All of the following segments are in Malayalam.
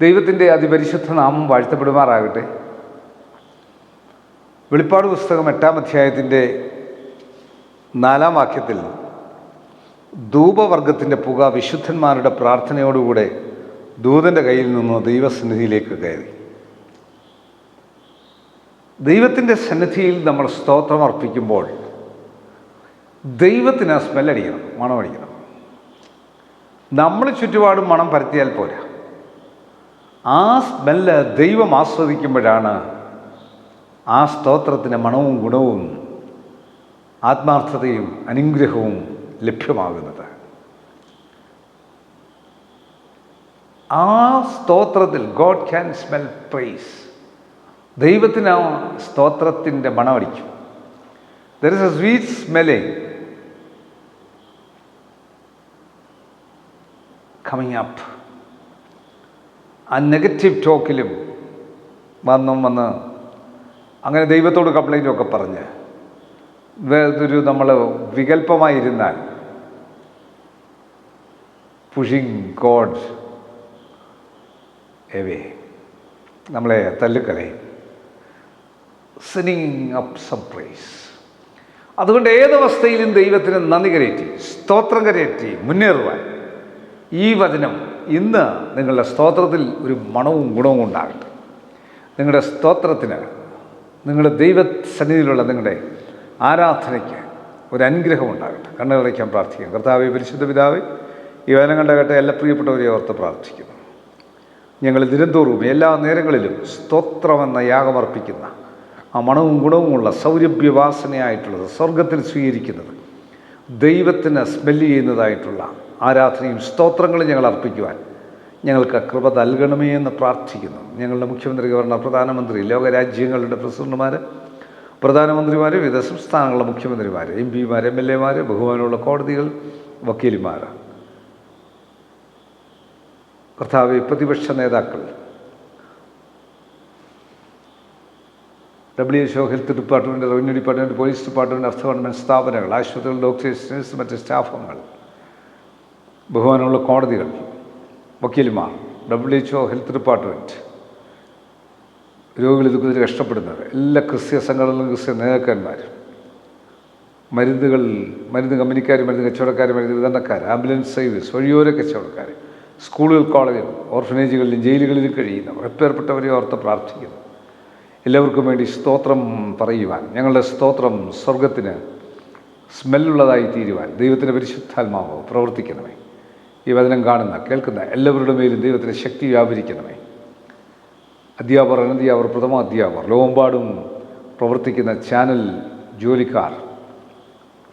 ദൈവത്തിന്റെ അതിപരിശുദ്ധ നാമം വാഴ്ത്തപ്പെടുമാറാകട്ടെ. വെളിപ്പാട് പുസ്തകം എട്ടാം അധ്യായത്തിന്റെ നാലാം വാക്യത്തിൽ ധൂപവർഗത്തിന്റെ പുക വിശുദ്ധന്മാരുടെ പ്രാർത്ഥനയോടുകൂടെ ദൂതന്റെ കയ്യിൽ നിന്ന് ദൈവസന്നിധിയിലേക്ക് കയറി. ദൈവത്തിന്റെ സന്നിധിയിൽ നമ്മൾ സ്തോത്രം അർപ്പിക്കുമ്പോൾ ദൈവത്തിന് സ്മെല്ലടിക്കണം മണമടിക്കണം. നമ്മൾ ചുറ്റുപാടും മണം പരത്തിയാൽ പോരാ. ആ സ്മെല്ല് ദൈവം ആസ്വദിക്കുമ്പോഴാണ് ആ സ്തോത്രത്തിന് മണവും ഗുണവും ആത്മാർത്ഥതയും അനുഗ്രഹവും ലഭ്യമാകുന്നത്. ആ സ്തോത്രത്തിൽ ഗോഡ് ക്യാൻ സ്മെൽ പ്രൈസ്. ദൈവത്തിന് ആ സ്തോത്രത്തിന്റെ മണമടിക്കും. There is a sweet smelling coming up ആ നെഗറ്റീവ് ടോക്കിലും വന്നും വന്ന് അങ്ങനെ ദൈവത്തോട് കംപ്ലൈന്റൊക്കെ പറഞ്ഞ്. വേറൊരു നമ്മൾ വികല്പമായിരുന്നാൽ പുഷിങ് ഗോഡ് എവേ നമ്മളെ തല്ലുകളയും സിനിങ് അപ്പ് സർപ്രൈസ് അതുകൊണ്ട് ഏതവസ്ഥയിലും ദൈവത്തിന് നന്ദി കരയറ്റി സ്തോത്രം കരയറ്റി മുന്നേറുവാൻ. ഈ വചനം ഇന്ന് നിങ്ങളുടെ സ്തോത്രത്തിൽ ഒരു മണവും ഗുണവും ഉണ്ടാകട്ടെ. നിങ്ങളുടെ സ്തോത്രത്തിന് നിങ്ങളുടെ ദൈവസന്നിധിയിലുള്ള നിങ്ങളുടെ ആരാധനയ്ക്ക് ഒരു അനുഗ്രഹം ഉണ്ടാകട്ടെ. കണ്ണുകളയ്ക്കാൻ പ്രാർത്ഥിക്കാം. കർത്താവെ പരിശുദ്ധ പിതാവെ ഈ വചനം കണ്ടകട്ടെ എല്ലാ പ്രിയപ്പെട്ടവരെ ഓർത്ത് പ്രാർത്ഥിക്കുന്നു. ഞങ്ങൾ ദിനംതോറും എല്ലാ നേരങ്ങളിലും സ്തോത്രമെന്ന യാഗമർപ്പിക്കുന്ന ആ മണവും ഗുണവുമുള്ള സൗരഭ്യവാസനയായിട്ടുള്ളത് സ്വർഗത്തിൽ സ്വീകരിക്കുന്നത് ദൈവത്തിന് സ്മെല്ല് ചെയ്യുന്നതായിട്ടുള്ള ആരാധനയും സ്തോത്രങ്ങളും ഞങ്ങൾ അർപ്പിക്കുവാൻ. ഞങ്ങൾക്ക് കൃപ നൽകണമേ എന്ന് പ്രാർത്ഥിക്കുന്നു. ഞങ്ങളുടെ മുഖ്യമന്ത്രി ഗവർണർ പ്രധാനമന്ത്രി ലോകരാജ്യങ്ങളുടെ പ്രസിഡന്റുമാർ പ്രധാനമന്ത്രിമാർ വിവിധ സംസ്ഥാനങ്ങളുടെ മുഖ്യമന്ത്രിമാർ എം പിമാർ എം എൽ എമാർ ബഹുമാനമുള്ള കോടതികൾ വക്കീലുമാർ കർത്താവ് പ്രതിപക്ഷ നേതാക്കൾ W H O health department revenue department police department അർത്ഥ ഗവൺമെന്റ് സ്ഥാപനങ്ങൾ ആശുപത്രികൾ ഡോക്ടേഴ്സ് മറ്റ് സ്റ്റാഫ് അംഗങ്ങൾ ബഹുമാനമുള്ള കോടതികൾ വക്കീലുമാർ W H O health department രോഗികൾ ഇതുക്കുതിരി കഷ്ടപ്പെടുന്നവർ എല്ലാ ക്രിസ്ത്യ സംഘടനകളും ക്രിസ്ത്യ നേതാക്കന്മാർ മരുന്നുകൾ മരുന്ന് കമ്പനിക്കാർ മരുന്ന് കച്ചവടക്കാർ മരുന്ന് വിതരണക്കാർ ആംബുലൻസ് സർവീസ് വഴിയോര കച്ചവടക്കാർ സ്കൂളുകൾ കോളേജുകൾ ഓർഫനേജുകളിലും ജയിലുകളിലും കഴിയുന്നവർ എപ്പേർപ്പെട്ടവരെ ഓർത്ത് പ്രാർത്ഥിക്കുന്നു. എല്ലാവർക്കും വേണ്ടി സ്തോത്രം പറയുവാൻ ഞങ്ങളുടെ സ്തോത്രം സ്വർഗത്തിന് സ്മെല്ലുള്ളതായി തീരുവാൻ ദൈവത്തിന്റെ പരിശുദ്ധാത്മാവ് പ്രവർത്തിക്കണമേ. ഈ വചനം കാണുന്ന കേൾക്കുന്ന എല്ലാവരുടെ മേലും ദൈവത്തിന്റെ ശക്തി വ്യാപരിക്കണമേ. അധ്യാപകർ അനധ്യാപകർ പ്രഥമ അധ്യാപകർ. ലോകമ്പാടും പ്രവർത്തിക്കുന്ന ചാനൽ ജോലിക്കാർ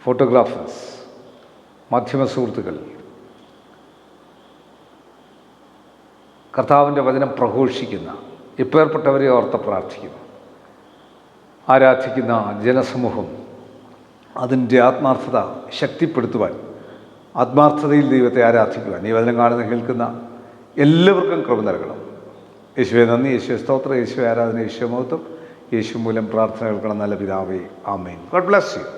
ഫോട്ടോഗ്രാഫേഴ്സ് മാധ്യമ സുഹൃത്തുക്കൾ. കർത്താവിന്റെ വചനം പ്രഘോഷിക്കുന്ന ഇപ്പേർപ്പെട്ടവരെ ഓർത്ത് പ്രാർത്ഥിക്കുന്നു. ആരാധിക്കുന്ന ജനസമൂഹം അതിന്റെ ആത്മാർത്ഥത ശക്തിപ്പെടുത്തുവാൻ ആത്മാർത്ഥതയിൽ ദൈവത്തെ ആരാധിക്കുവാൻ. ഈ വചനം കാണുന്ന കേൾക്കുന്ന എല്ലാവർക്കും കൃപ നൽകണം. യേശുവെ നന്ദി. യേശുവെ സ്തോത്രം. യേശു ആരാധന. യേശു മഹത്വം. യേശു മൂലം പ്രാർത്ഥന കേൾക്കണം. നല്ല പിതാവേ. ആമേൻ. God bless you.